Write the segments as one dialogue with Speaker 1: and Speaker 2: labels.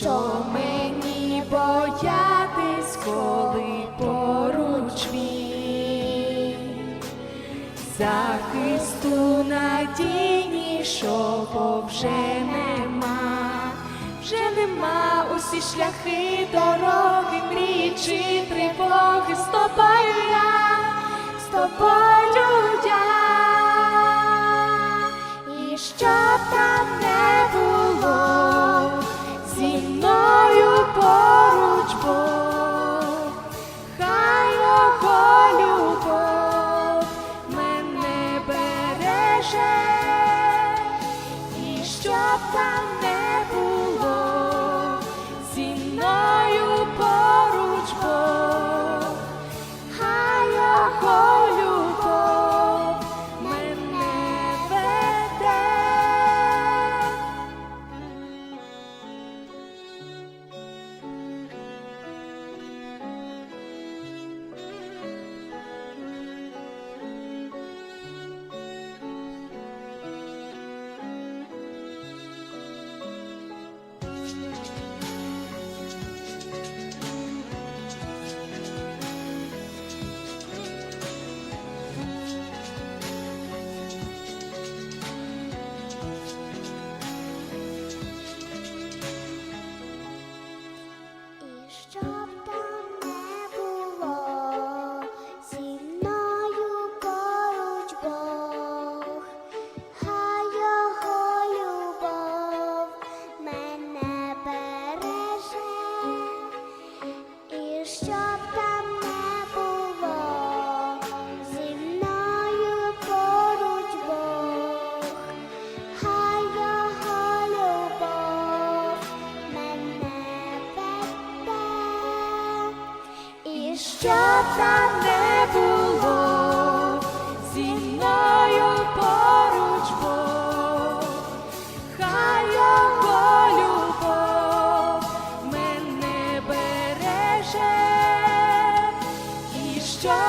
Speaker 1: що мені боятись, коли поруч він. Захисту надійнішого вже нема, вже нема усі шляхи, дороги, мрії чи тривоги. З я, з тобою я, і що там хай і що б там не було, зі мною поруч Бог, хай його любов мене веде,
Speaker 2: і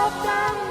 Speaker 1: volta.